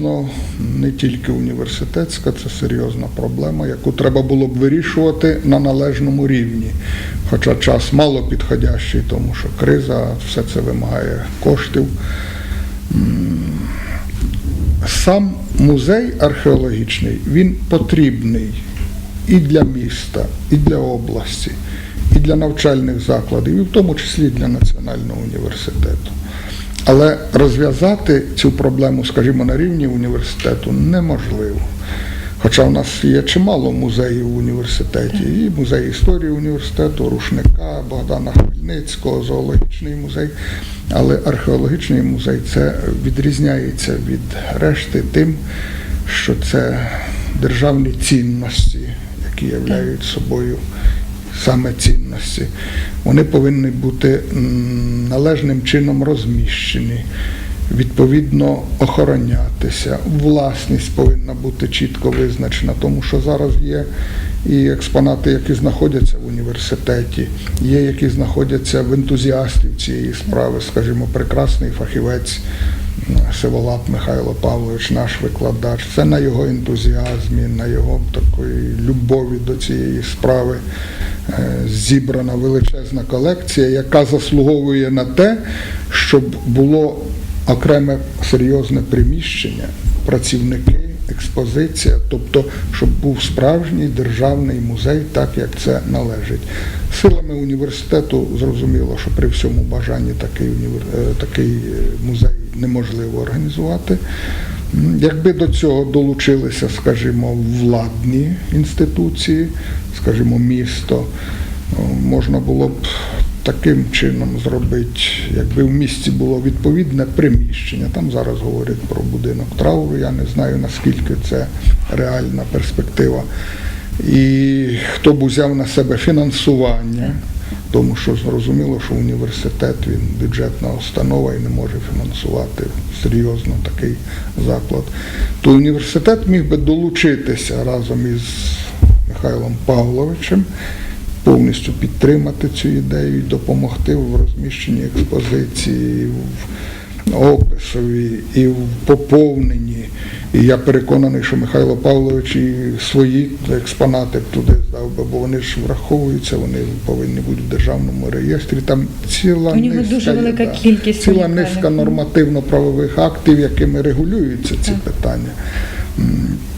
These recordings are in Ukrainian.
Ну, не тільки університетська, це серйозна проблема, яку треба було б вирішувати на належному рівні. Хоча час мало підходящий, тому що криза, все це вимагає коштів. Сам музей археологічний він потрібний і для міста, і для області, і для навчальних закладів, і в тому числі для Національного університету. Але розв'язати цю проблему, скажімо, на рівні університету неможливо. Хоча в нас є чимало музеїв в університеті, і музей історії університету, Рушника, Богдана Хмельницького, зоологічний музей. Але археологічний музей це відрізняється від решти тим, що це державні цінності, які являють собою саме цінності. Вони повинні бути належним чином розміщені, відповідно охоронятися. Власність повинна бути чітко визначена, тому що зараз є і експонати, які знаходяться в університеті, є які знаходяться в ентузіастів цієї справи, скажімо, прекрасний фахівець. Сиволап Михайло Павлович, наш викладач, це на його ентузіазмі, на його такої любові до цієї справи е, зібрана величезна колекція, яка заслуговує на те, щоб було окреме серйозне приміщення, працівники, експозиція, тобто, щоб був справжній державний музей, так як це належить. Силами університету зрозуміло, що при всьому бажанні такий, е, такий е, музей неможливо організувати. Якби до цього долучилися, скажімо, владні інституції, скажімо, місто, можна було б таким чином зробити, якби в місті було відповідне приміщення. Там зараз говорять про будинок трауру, я не знаю наскільки це реальна перспектива. І хто б узяв на себе фінансування, тому що зрозуміло, що університет він бюджетна установа і не може фінансувати серйозно такий заклад, то університет міг би долучитися разом із Михайлом Павловичем, повністю підтримати цю ідею і допомогти в розміщенні експозиції, в описові і в поповненні. І я переконаний, що Михайло Павлович і свої експонати туди здав би, бо вони ж враховуються, вони повинні бути в державному реєстрі. Там ціла У нього низка, дуже велика да, кількість ціла низка нормативно-правових актів, якими регулюються ці питання.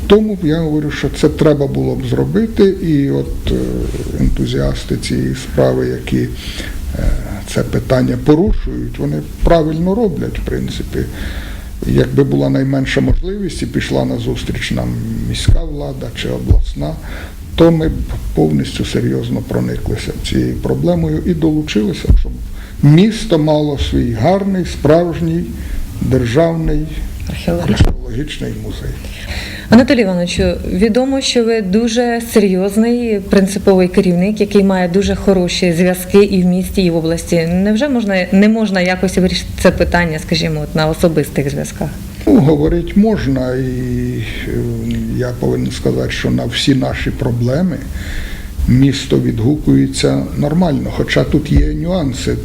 Тому я говорю, що це треба було б зробити, і от е, ентузіасти цієї справи, які е, це питання порушують, вони правильно роблять, в принципі. Якби була найменша можливість і пішла на зустріч нам міська влада чи обласна, то ми б повністю серйозно прониклися цією проблемою і долучилися, щоб місто мало свій гарний, справжній державний Археологічний. археологічний музей. Анатолій Івановичу, відомо, що ви дуже серйозний принциповий керівник, який має дуже хороші зв'язки і в місті, і в області. Невже можна не можна якось вирішити це питання, скажімо, от на особистих зв'язках? Ну, говорити можна, і е, я повинен сказати, що на всі наші проблеми місто відгукується нормально, хоча тут є нюанси.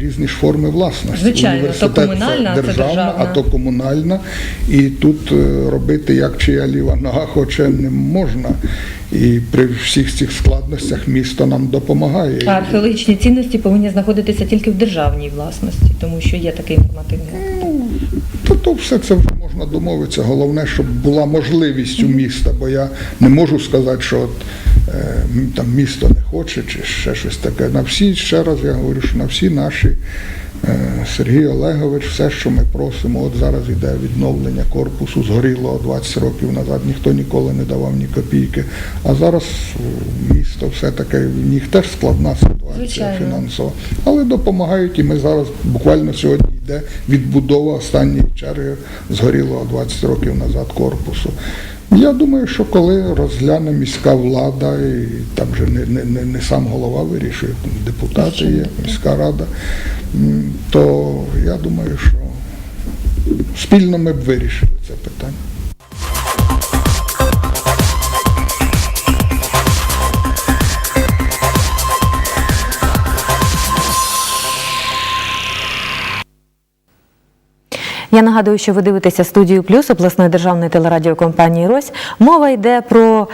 Різні ж форми власності. Звичайно, то комунальна, це державна, державна. а то комунальна. І тут е, робити як чия ліва нога хоче не можна. І при всіх цих складностях місто нам допомагає. А археологічні цінності повинні знаходитися тільки в державній власності, тому що є такий нормативний акт. Ну, то, все це вже можна домовитися. Головне, щоб була можливість у міста, бо я не можу сказати, що от, е, там місто не хоче чи ще щось таке. На всі, ще раз я говорю, що на всі наші е, Сергій Олегович, все, що ми просимо, от зараз йде відновлення корпусу, згоріло 20 років назад, ніхто ніколи не давав ні копійки. А зараз місто все таке, в них теж складна ситуація Звичайно. фінансова. Але допомагають, і ми зараз буквально сьогодні йде відбудова останньої черги згорілого 20 років назад корпусу. Я думаю, що коли розгляне міська влада, і там же не, не, не, не сам голова вирішує, депутати є, міська рада, то я думаю, що спільно ми б вирішили це питання. Я нагадую, що ви дивитеся студію Плюс обласної державної телерадіокомпанії Рось. Мова йде про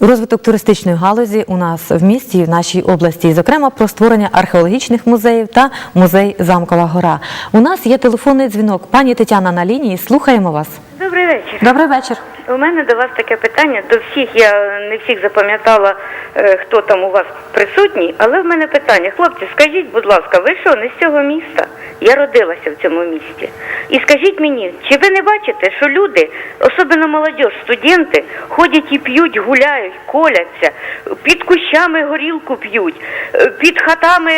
розвиток туристичної галузі у нас в місті і в нашій області, і, зокрема про створення археологічних музеїв та музей Замкова гора. У нас є телефонний дзвінок. Пані Тетяна на лінії. Слухаємо вас. Добрий вечір. Добрий вечір. У мене до вас таке питання. До всіх я не всіх запам'ятала, е, хто там у вас присутній, але в мене питання. Хлопці, скажіть, будь ласка, ви що, не з цього міста? Я родилася в цьому місті. І скажіть мені, чи ви не бачите, що люди, особливо молодь, студенти, ходять і п'ють, гуляють, коляться, під кущами горілку п'ють, е, під хатами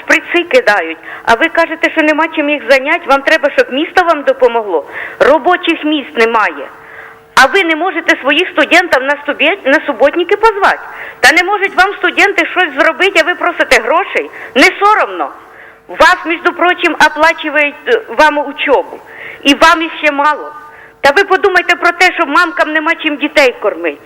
шприци кидають. А ви кажете, що нема чим їх зайняти, вам треба, щоб місто вам допомогло. Робочих місць немає. А ви не можете своїх студентів на, стубє... на суботники позвати? Та не можуть вам студенти щось зробити, а ви просите грошей? Не соромно. Вас, між прочим, оплачують е, вам учобу. І вам іще мало. Та ви подумайте про те, що мамкам нема чим дітей кормити.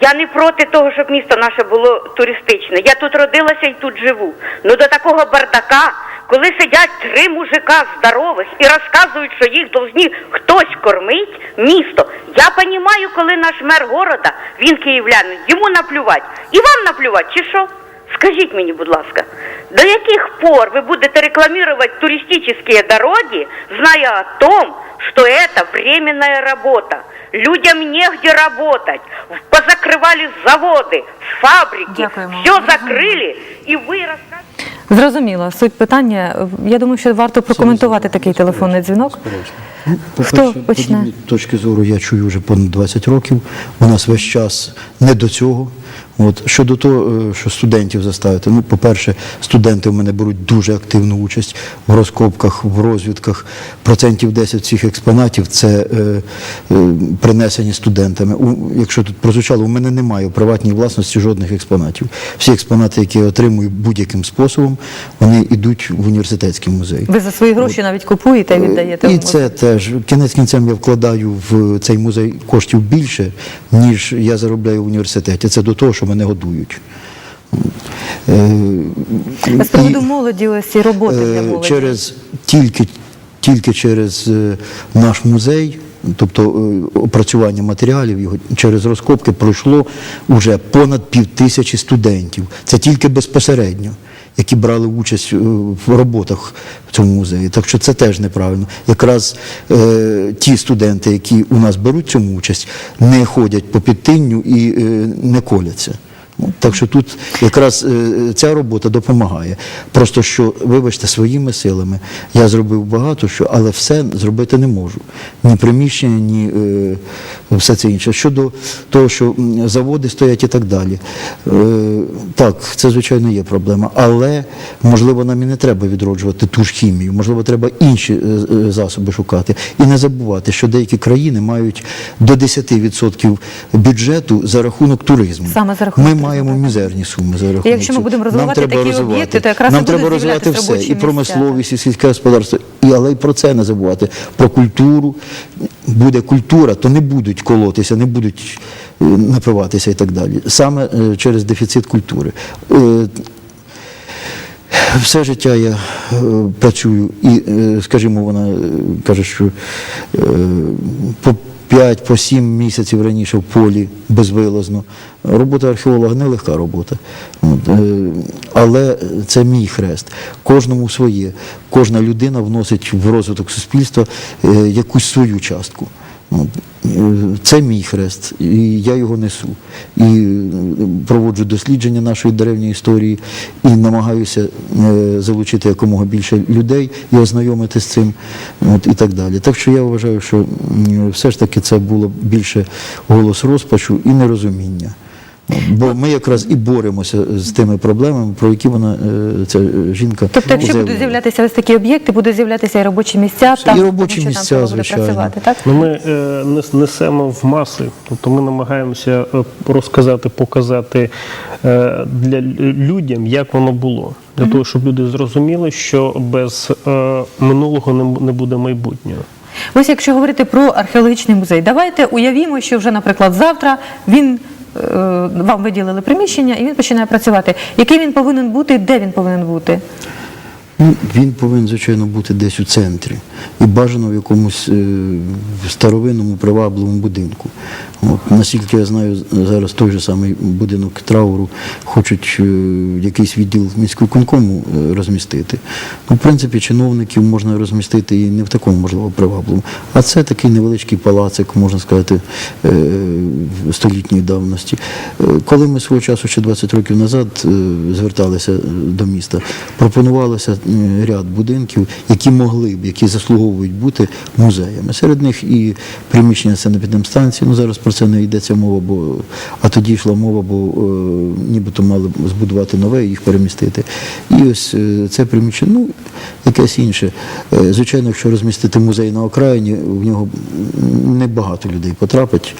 Я не проти того, щоб місто наше було туристичне. Я тут родилася і тут живу. Ну до такого бардака, коли сидять три мужика здорових і розказують, що їх должні хтось кормить, місто. Я понімаю, коли наш мер города, він київлянин, йому наплювать. І вам наплювать, чи що? Скажіть мені, будь ласка, до яких пор вы будете рекламировать туристические дороги, зная о том, что это временная работа? Людям негде работать. Позакрывали заводы, фабрики, Дякуємо. все закрыли, и вы рассказываете... Зрозуміло. Суть питання. Я думаю, що варто прокоментувати такий телефонний дзвінок. Ну, Хто по-перше, почне? точки зору я чую вже понад 20 років. У нас весь час не до цього. От щодо того, е, що студентів заставити. Ну, по-перше, студенти в мене беруть дуже активну участь в розкопках, в розвідках. Процентів 10 цих експонатів це е, е, принесені студентами. У, якщо тут прозвучало, у мене немає у приватній власності жодних експонатів. Всі експонати, які я отримую будь-яким способом, вони йдуть в університетський музей. Ви за свої гроші навіть купуєте і віддаєте. І в це теж кінець кінцем я вкладаю в цей музей коштів більше, ніж я заробляю в університеті. Це до того, що мене годують. Е, А з приводу молоді, ось і роботи для е, молоді. через тільки, тільки через е, наш музей. Тобто е, опрацювання матеріалів його через розкопки пройшло вже понад пів тисячі студентів. Це тільки безпосередньо, які брали участь е, в роботах в цьому музеї. Так що це теж неправильно. Якраз е, ті студенти, які у нас беруть цьому участь, не ходять по підтинню і е, не коляться. Так що тут якраз е, ця робота допомагає. Просто що, вибачте, своїми силами я зробив багато що, але все зробити не можу. Ні приміщення, ні е, все це інше. Щодо того, що заводи стоять і так далі. Е, так, це звичайно є проблема. Але можливо нам і не треба відроджувати ту ж хімію, можливо, треба інші е, е, засоби шукати. І не забувати, що деякі країни мають до 10% бюджету за рахунок туризму. Саме за рахунок Ми маємо мізерні суми за рахунок. Якщо ми будемо Нам розвивати треба такі об'єкти, то якраз нам треба розвивати все, і промисловість, і сільське господарство, і але й про це не забувати. Про культуру буде культура, то не будуть колотися, не будуть е, напиватися і так далі. Саме е, через дефіцит культури. Е, все життя я е, працюю, і, е, скажімо, вона каже, що е, по 5 по 7 місяців раніше в полі безвилазно. Робота археолога не легка робота. Е, але це мій хрест. Кожному своє. Кожна людина вносить в розвиток суспільства е, якусь свою частку. Це мій хрест, і я його несу. І е, проводжу дослідження нашої древньої історії і намагаюся е, залучити якомога більше людей і ознайомити з цим, от, і так далі. Так що я вважаю, що все ж таки це було більше голос розпачу і нерозуміння. Бо ми якраз і боремося з тими проблемами, про які вона е, ця жінка Тобто, якщо заявила. будуть з'являтися ось такі об'єкти, будуть з'являтися і робочі місця, там, робочі тому місця, там звичайно. працювати, так? Ну, ми е, нес- несемо в маси, тобто ми намагаємося е, розказати, показати е, для людям, як воно було, для того, щоб люди зрозуміли, що без е, минулого не, не буде майбутнього. Ось якщо говорити про археологічний музей, давайте уявімо, що вже, наприклад, завтра він вам виділили приміщення і він починає працювати. Який він повинен бути, де він повинен бути? Ну, він повинен, звичайно, бути десь у центрі і бажано в якомусь е, старовинному привабливому будинку. От, наскільки я знаю, зараз той же самий будинок Трауру хочуть е, якийсь відділ міського конкому е, розмістити. Ну, в принципі, чиновників можна розмістити і не в такому, можливо, привабливому. А це такий невеличкий палацик, можна сказати, столітньої давності. Коли ми свого часу, ще 20 років назад, зверталися до міста, пропонувалося ряд будинків, які могли б, які заслуговують бути музеями. Серед них і приміщення санепідемстанції, ну зараз про це не йдеться мова, бо а тоді йшла мова, бо е, нібито мали збудувати нове і їх перемістити. І ось е, це приміщення, ну якесь інше. Е, Звичайно, якщо розмістити музей на окраїні, в нього небагато людей потрапить.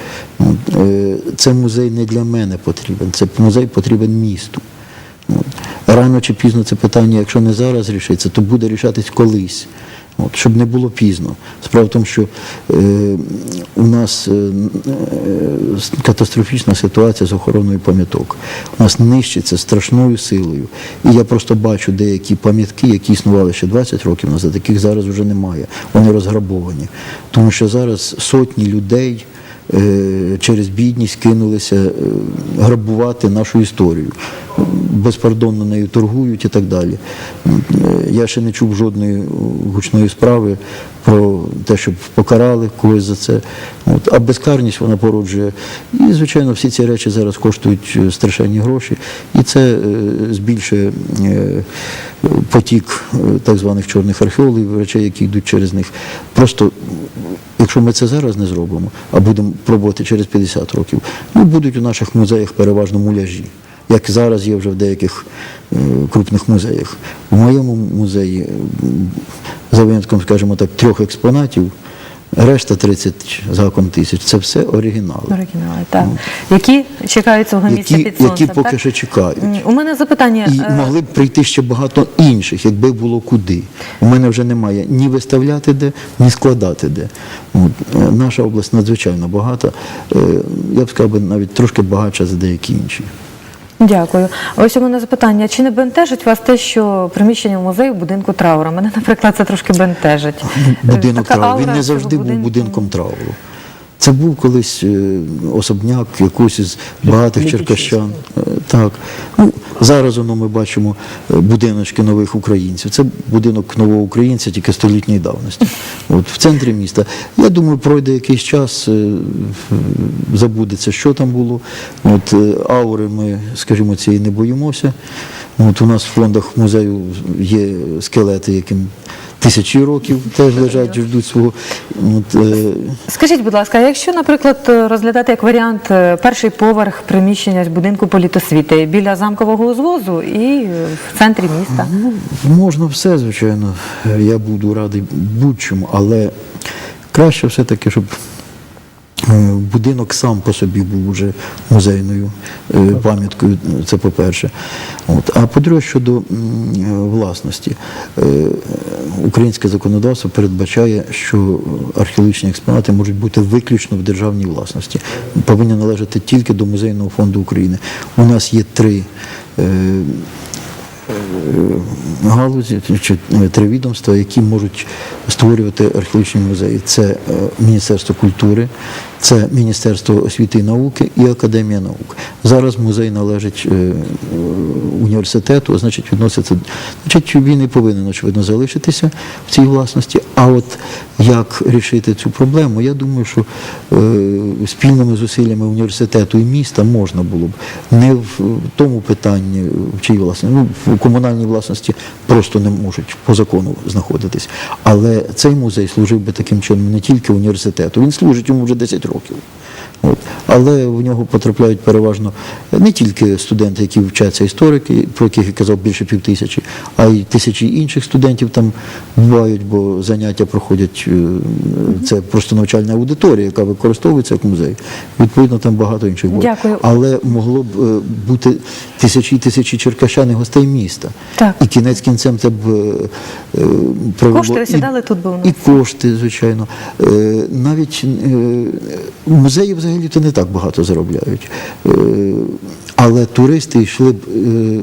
Е, Це музей не для мене потрібен, це музей потрібен місту. Рано чи пізно це питання, якщо не зараз рішиться, то буде рішатись колись. От, щоб не було пізно. Справа в тому, що е, у нас е, е, катастрофічна ситуація з охороною пам'яток. У нас нищиться страшною силою. І я просто бачу деякі пам'ятки, які існували ще 20 років назад, яких зараз вже немає. Вони розграбовані. Тому що зараз сотні людей через бідність кинулися е, грабувати нашу історію. Безпардонно нею торгують і так далі. Е, Я ще не чув жодної гучної справи про те, щоб покарали когось за це. От. А безкарність вона породжує. І, звичайно, всі ці речі зараз коштують е, страшенні гроші, і це е, збільшує е, потік е, так званих чорних археологів, речей, які йдуть через них. Просто Якщо ми це зараз не зробимо, а будемо пробувати через 50 років, ну будуть у наших музеях переважно муляжі, як зараз є вже в деяких е, крупних музеях. В моєму музеї, за винятком, скажімо так, трьох експонатів, решта 30 закон тисяч це все оригінали. Оригінали, так. Які чекають свого місця Які, під сонцем. які поки так? що чекають. У мене запитання. І е, могли б прийти ще багато інших, якби було куди. У мене вже немає ні виставляти де, ні складати де. Е, наша область надзвичайно багата. Е, Я б сказав, навіть трошки багатша за деякі інші. Дякую. Ось у мене запитання: чи не бентежить вас те, що приміщення музею в будинку траура? Мене, наприклад, це трошки бентежить. Будинок траура. Він не завжди був будинком трауру. Це був колись е, особняк якогось із багатих черкащан. Так. Ну, зараз воно ми бачимо е, будиночки нових українців. Це будинок нового українця, тільки столітньої давності. От, в центрі міста. Я думаю, пройде якийсь час, е, забудеться, що там було. От, е, аури ми, скажімо, цієї не боїмося. От, у нас в фондах музею є скелети, яким тисячі років теж лежать ждуть свого. От, е, Скажіть, будь ласка, а якщо, наприклад, розглядати як варіант е, перший поверх приміщення з будинку політосвіти біля замкового узвозу і е, в центрі міста? Ну, можна все, звичайно. Я буду радий будь-чому, але краще все-таки, щоб будинок сам по собі був уже музейною е, пам'яткою, це по-перше. А по-друге, щодо е, власності, Е, українське законодавство передбачає, що археологічні експонати можуть бути виключно в державній власності, повинні належати тільки до Музейного фонду України. У нас є три. Е, галузі чи е, три відомства, які можуть створювати археологічні музеї. Це е, Міністерство культури, це Міністерство освіти і науки і Академія наук. Зараз музей належить е, університету, а значить відноситься. Значить, він і повинен очевидно залишитися в цій власності. А от як рішити цю проблему, я думаю, що е, спільними зусиллями університету і міста можна було б не в тому питанні, в чиїй власності, ну в комунальній власності просто не можуть по закону знаходитись. Але цей музей служив би таким чином не тільки університету, він служить йому вже 10 років. Tokyo. От. Але в нього потрапляють переважно не тільки студенти, які вчаться історики, про яких я казав більше пів тисячі, а й тисячі інших студентів там бувають, бо заняття проходять, е, це просто навчальна аудиторія, яка використовується як музей. Відповідно, там багато інших буває. Дякую. Але могло б е, бути тисячі і тисячі черкащан і гостей міста. Так. І кінець кінцем це б е, привело Кошти осідали тут би у нас. І кошти, звичайно. Навіть е, музеї взагалі то не так багато заробляють. Е, але туристи йшли б е,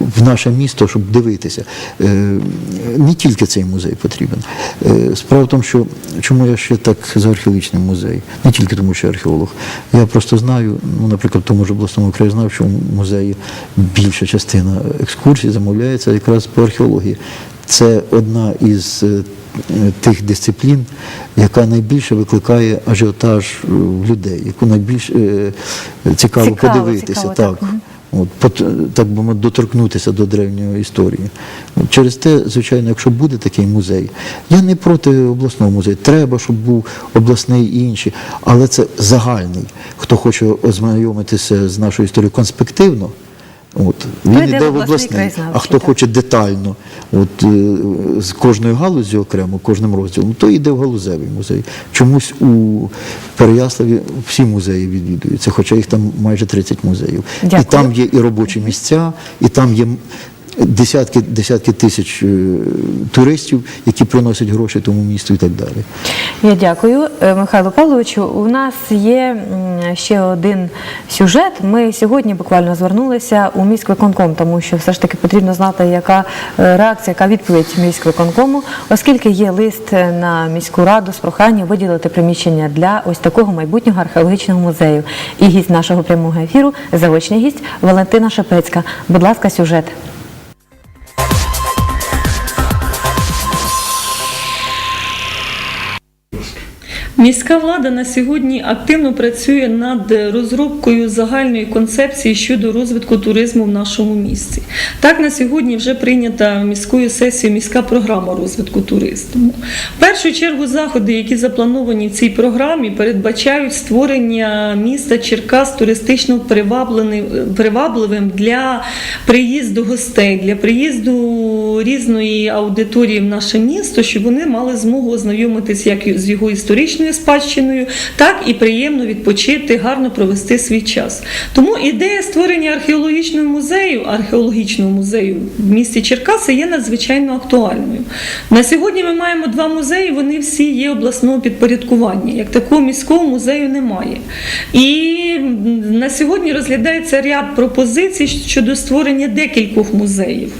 в наше місто, щоб дивитися. Е, не тільки цей музей потрібен. Справа в тому, що чому я ще так за археологічний музей, не тільки тому, що я археолог. Я просто знаю, ну, наприклад, в тому ж обласному краєзнавчому музеї більша частина екскурсій замовляється якраз по археології. Це одна із тих дисциплін, яка найбільше викликає ажіотаж е, в людей, яку найбільш е, цікаво, Цікаво, подивитися. цікаво, так. так. От, так би мовити, доторкнутися до древньої історії. Через те, звичайно, якщо буде такий музей, я не проти обласного музею. Треба, щоб був обласний і інші, але це загальний. Хто хоче ознайомитися з нашою історією конспективно, от, він йде в обласний. А хто так. хоче детально, от, е, з кожною галузю окремо, кожним розділом, то йде в галузевий музей. Чомусь у Переяславі всі музеї відвідуються, хоча їх там майже 30 музеїв. Дякую. І там є і робочі місця, і там є десятки, десятки тисяч е, туристів, які приносять гроші тому місту і так далі. Я дякую, Е, Михайло Павловичу. У нас є ще один сюжет. Ми сьогодні буквально звернулися у міськвиконком, тому що все ж таки потрібно знати, яка е, реакція, яка відповідь міськвиконкому, оскільки є лист на міську раду з проханням виділити приміщення для ось такого майбутнього археологічного музею. І гість нашого прямого ефіру, заочний гість Валентина Шепецька. Будь ласка, сюжет. Yes. Міська влада на сьогодні активно працює над розробкою загальної концепції щодо розвитку туризму в нашому місті. Так, на сьогодні вже прийнята міською сесією міська програма розвитку туризму. В першу чергу заходи, які заплановані в цій програмі, передбачають створення міста Черкас туристично привабливим для приїзду гостей, для приїзду різної аудиторії в наше місто, щоб вони мали змогу ознайомитися як з його історичною спадщиною, так і приємно відпочити, гарно провести свій час. Тому ідея створення археологічного музею, археологічного музею в місті Черкаси є надзвичайно актуальною. На сьогодні ми маємо два музеї, вони всі є обласного підпорядкування. Як такого міського музею немає. І на сьогодні розглядається ряд пропозицій щодо створення декількох музеїв.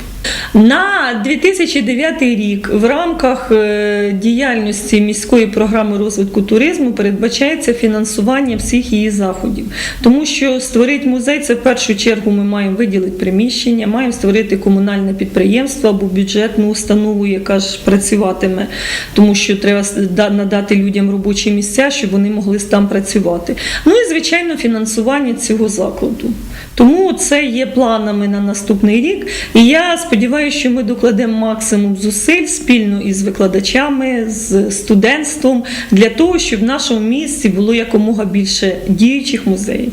На 2009 рік в рамках е, діяльності міської програми розвитку туризму передбачається фінансування всіх її заходів, тому що створити музей це в першу чергу ми маємо виділити приміщення, маємо створити комунальне підприємство або бюджетну установу, яка ж працюватиме, тому що треба надати людям робочі місця, щоб вони могли там працювати. Ну і звичайно фінансування цього закладу. Тому це є планами на наступний рік. І я сподіваюся, що ми докладемо максимум зусиль спільно із викладачами, з студентством для того, щоб в нашому місті було якомога більше діючих музеїв.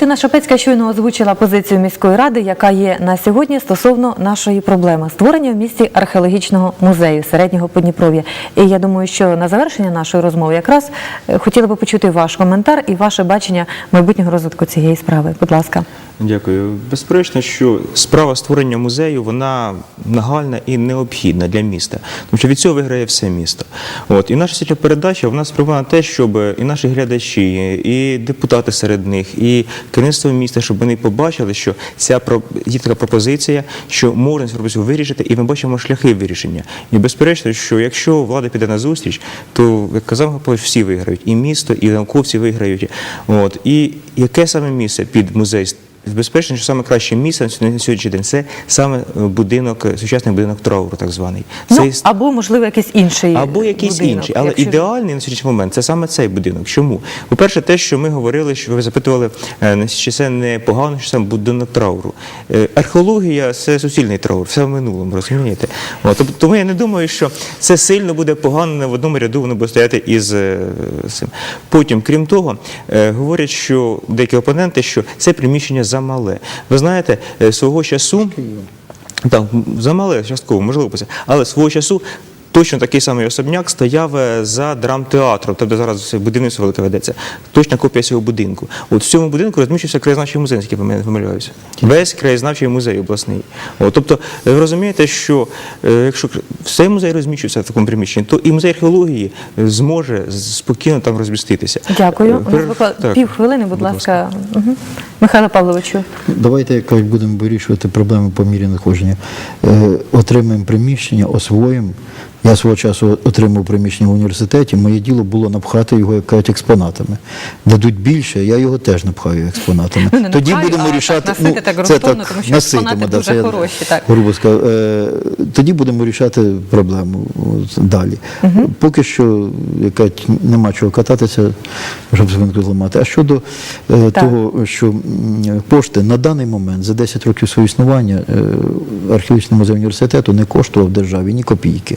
Валентина Шапецька щойно озвучила позицію міської ради, яка є на сьогодні стосовно нашої проблеми створення в місті археологічного музею середнього Подніпров'я. І я думаю, що на завершення нашої розмови якраз е, хотіла би почути ваш коментар і ваше бачення майбутнього розвитку цієї справи. Будь ласка. Дякую. Безперечно, що справа створення музею вона нагальна і необхідна для міста, тому що від цього виграє все місто. От і наша сьогодні передача вона спрямована на те, щоб і наші глядачі, і депутати серед них, і керівництво міста, щоб вони побачили, що ця є така пропозиція, що можна цю вирішити, і ми бачимо шляхи вирішення. І безперечно, що якщо влада піде на зустріч, то як казав Гапович, всі виграють, і місто, і науковці виграють. От і яке саме місце під музей? Безперечно, що саме краще місце на сьогоднішній день це саме е, будинок, е, сучасний будинок трауру, так званий. Це Ну, іс- або можливо якийсь інший або якийсь будинок, інший, але якщо- ідеальний на сьогоднішній момент це саме цей будинок. Чому? По-перше, те, що ми говорили, що ви запитували, е, чи це не погано, що саме будинок трауру. Археологія це суцільний траур, все в минулому, розумієте? От, тобто, тому я не думаю, що це сильно буде погано в одному ряду, воно буде стояти із цим. Потім, крім того, говорять, що деякі опоненти, що це приміщення замале. Ви знаєте, е, свого часу. Так, замале частково, можливо, але свого часу точно такий самий особняк стояв е, за драмтеатром, тобто зараз будівництво велике ведеться. Точна копія цього будинку. От в цьому будинку розміщився краєзнавчий музей, який помиляюся. Весь краєзнавчий музей обласний. От, тобто, ви розумієте, що е, якщо цей музей розміщується в такому приміщенні, то і музей археології е, зможе спокійно там розміститися. Дякую. Пер- так, пів хвилини, будь ласка. Мгм. Михайло Павловичу. Давайте як кажуть, будемо вирішувати проблеми по мірі надходження. Е, отримаємо приміщення, освоїмо. Я свого часу отримав приміщення в університеті. Моє діло було напхати його як кажуть, експонатами. Дадуть більше, я його теж напхаю експонатами. Ну, не тоді напхаю, будемо а так рішати. насити так це ґрунтовно, тому що наситимо, експонати да, дуже це хороші, так. грубо сказав. Е, тоді будемо рішати проблему от, далі. Поки що яка, нема чого кататися, щоб свинку зламати. А щодо е, того, що м, кошти на даний момент за 10 років свого існування е, археологічний музей університету не коштував державі ні копійки.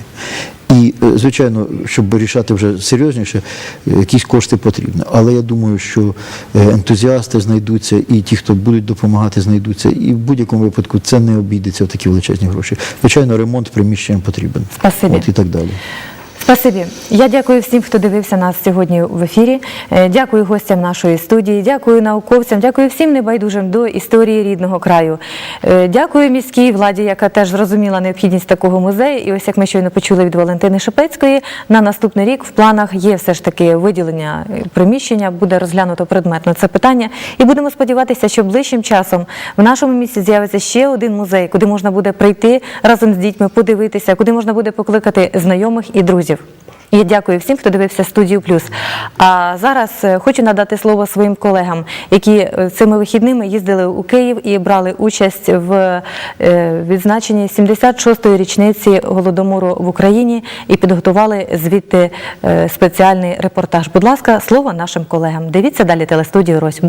І, е, звичайно, щоб вирішати вже серйозніше, е, якісь кошти потрібні. Але я думаю, що е, ентузіасти знайдуться, і ті, хто будуть допомагати, знайдуться. І в будь-якому випадку це не обійдеться в такі величезні гроші. Звичайно, ремонт приміщення потрібен. Спасибі. От і так далі. Спасибі. Я дякую всім, хто дивився нас сьогодні в ефірі. Е, Дякую гостям нашої студії, дякую науковцям, дякую всім небайдужим до історії рідного краю. Е, Дякую міській владі, яка теж зрозуміла необхідність такого музею. І ось як ми щойно почули від Валентини Шепецької, на наступний рік в планах є все ж таки виділення е, приміщення, буде розглянуто предметно це питання. І будемо сподіватися, що ближчим часом в нашому місті з'явиться ще один музей, куди можна буде прийти разом з дітьми, подивитися, куди можна буде покликати знайомих і друзів. Я дякую всім, хто дивився студію Плюс. А зараз е, хочу надати слово своїм колегам, які е, цими вихідними їздили у Київ і брали участь в е, відзначенні 76-ї річниці голодомору в Україні і підготували звідти спеціальний репортаж. Будь ласка, слово нашим колегам. Дивіться далі телестудію Рось.